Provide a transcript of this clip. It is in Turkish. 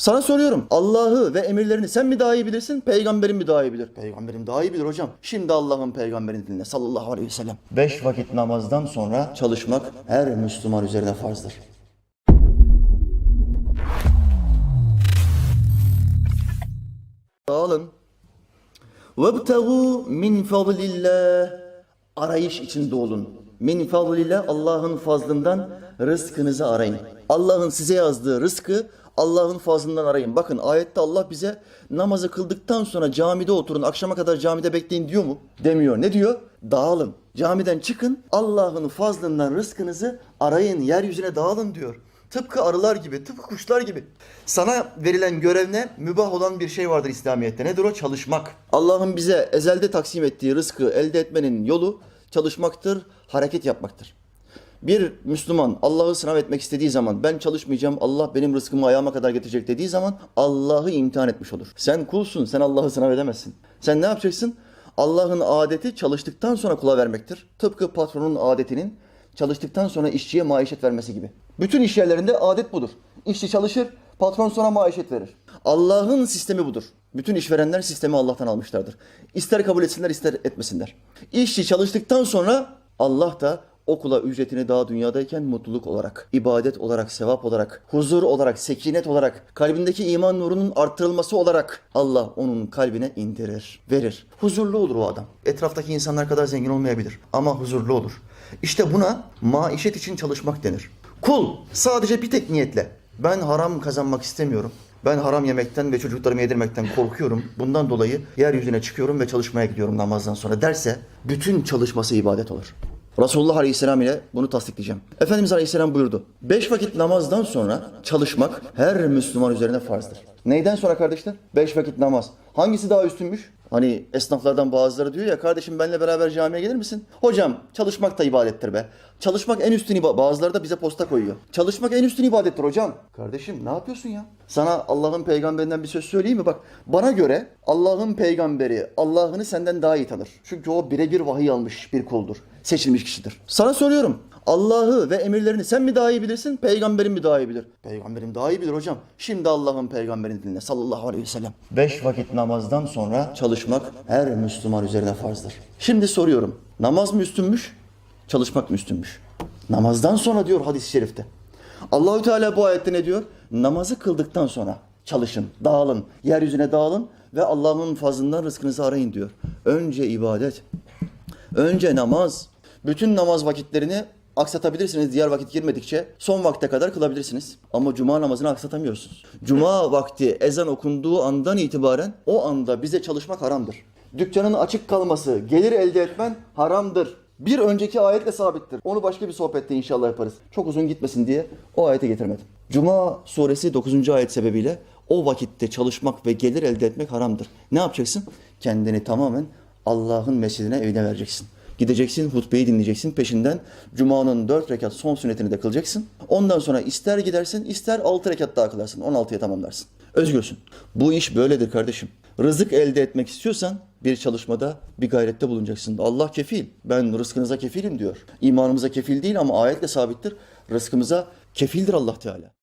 Sana soruyorum. Allah'ı ve emirlerini sen mi daha iyi bilirsin, peygamberin mi daha iyi bilir? Peygamberim daha iyi bilir hocam. Şimdi Allah'ın peygamberini dinle sallallahu aleyhi ve sellem. Beş vakit namazdan sonra çalışmak her Müslüman üzerine farzdır. Dağılın. وَابْتَغُوا min fadlillah. Arayış içinde olun. Min fadlillah Allah'ın fazlından rızkınızı arayın. Allah'ın size yazdığı rızkı Allah'ın fazlından arayın. Bakın ayette Allah bize namazı kıldıktan sonra camide oturun, akşama kadar camide bekleyin diyor mu? Demiyor. Ne diyor? Dağılın. Camiden çıkın, Allah'ın fazlından rızkınızı arayın, yeryüzüne dağılın diyor. Tıpkı arılar gibi, tıpkı kuşlar gibi. Sana verilen görev ne? Mübah olan bir şey vardır İslamiyet'te. Nedir o? Çalışmak. Allah'ın bize ezelde taksim ettiği rızkı elde etmenin yolu çalışmaktır, hareket yapmaktır. Bir Müslüman Allah'ı sınav etmek istediği zaman ben çalışmayacağım Allah benim rızkımı ayağıma kadar getirecek dediği zaman Allah'ı imtihan etmiş olur. Sen kulsun sen Allah'ı sınav edemezsin. Sen ne yapacaksın? Allah'ın adeti çalıştıktan sonra kula vermektir. Tıpkı patronun adetinin çalıştıktan sonra işçiye maişet vermesi gibi. Bütün iş yerlerinde adet budur. İşçi çalışır, patron sonra maişet verir. Allah'ın sistemi budur. Bütün işverenler sistemi Allah'tan almışlardır. İster kabul etsinler ister etmesinler. İşçi çalıştıktan sonra Allah da okula ücretini daha dünyadayken mutluluk olarak, ibadet olarak, sevap olarak, huzur olarak, sekinet olarak, kalbindeki iman nurunun arttırılması olarak Allah onun kalbine indirir, verir. Huzurlu olur o adam. Etraftaki insanlar kadar zengin olmayabilir ama huzurlu olur. İşte buna maişet için çalışmak denir. Kul sadece bir tek niyetle ben haram kazanmak istemiyorum. Ben haram yemekten ve çocuklarımı yedirmekten korkuyorum. Bundan dolayı yeryüzüne çıkıyorum ve çalışmaya gidiyorum namazdan sonra derse bütün çalışması ibadet olur. Resulullah Aleyhisselam ile bunu tasdikleyeceğim. Efendimiz Aleyhisselam buyurdu. Beş vakit namazdan sonra çalışmak her Müslüman üzerine farzdır. Neyden sonra kardeşler? Beş vakit namaz. Hangisi daha üstünmüş? Hani esnaflardan bazıları diyor ya kardeşim benimle beraber camiye gelir misin? Hocam çalışmak da ibadettir be. Çalışmak en üstün ibadet. Bazıları da bize posta koyuyor. Çalışmak en üstün ibadettir hocam. Kardeşim ne yapıyorsun ya? Sana Allah'ın peygamberinden bir söz söyleyeyim mi? Bak bana göre Allah'ın peygamberi Allah'ını senden daha iyi tanır. Çünkü o birebir vahiy almış bir kuldur. Seçilmiş kişidir. Sana soruyorum. Allah'ı ve emirlerini sen mi daha iyi bilirsin, peygamberin mi daha iyi bilir? Peygamberim daha iyi bilir hocam. Şimdi Allah'ın peygamberini dinle sallallahu aleyhi ve sellem. Beş vakit namazdan sonra çalışmak her Müslüman üzerine farzdır. Şimdi soruyorum. Namaz mı üstünmüş, çalışmak mı üstünmüş? Namazdan sonra diyor hadis-i şerifte. Allahü Teala bu ayette ne diyor? Namazı kıldıktan sonra çalışın, dağılın, yeryüzüne dağılın ve Allah'ın fazlından rızkınızı arayın diyor. Önce ibadet, önce namaz, bütün namaz vakitlerini aksatabilirsiniz diğer vakit girmedikçe son vakte kadar kılabilirsiniz. Ama cuma namazını aksatamıyorsunuz. Cuma vakti ezan okunduğu andan itibaren o anda bize çalışmak haramdır. Dükkanın açık kalması, gelir elde etmen haramdır. Bir önceki ayetle sabittir. Onu başka bir sohbette inşallah yaparız. Çok uzun gitmesin diye o ayete getirmedim. Cuma suresi 9. ayet sebebiyle o vakitte çalışmak ve gelir elde etmek haramdır. Ne yapacaksın? Kendini tamamen Allah'ın mescidine evine vereceksin. Gideceksin, hutbeyi dinleyeceksin. Peşinden Cuma'nın dört rekat son sünnetini de kılacaksın. Ondan sonra ister gidersin, ister altı rekat daha kılarsın. 16'ya tamamlarsın. Özgürsün. Bu iş böyledir kardeşim. Rızık elde etmek istiyorsan bir çalışmada, bir gayrette bulunacaksın. Allah kefil. Ben rızkınıza kefilim diyor. İmanımıza kefil değil ama ayetle sabittir. Rızkımıza kefildir Allah Teala.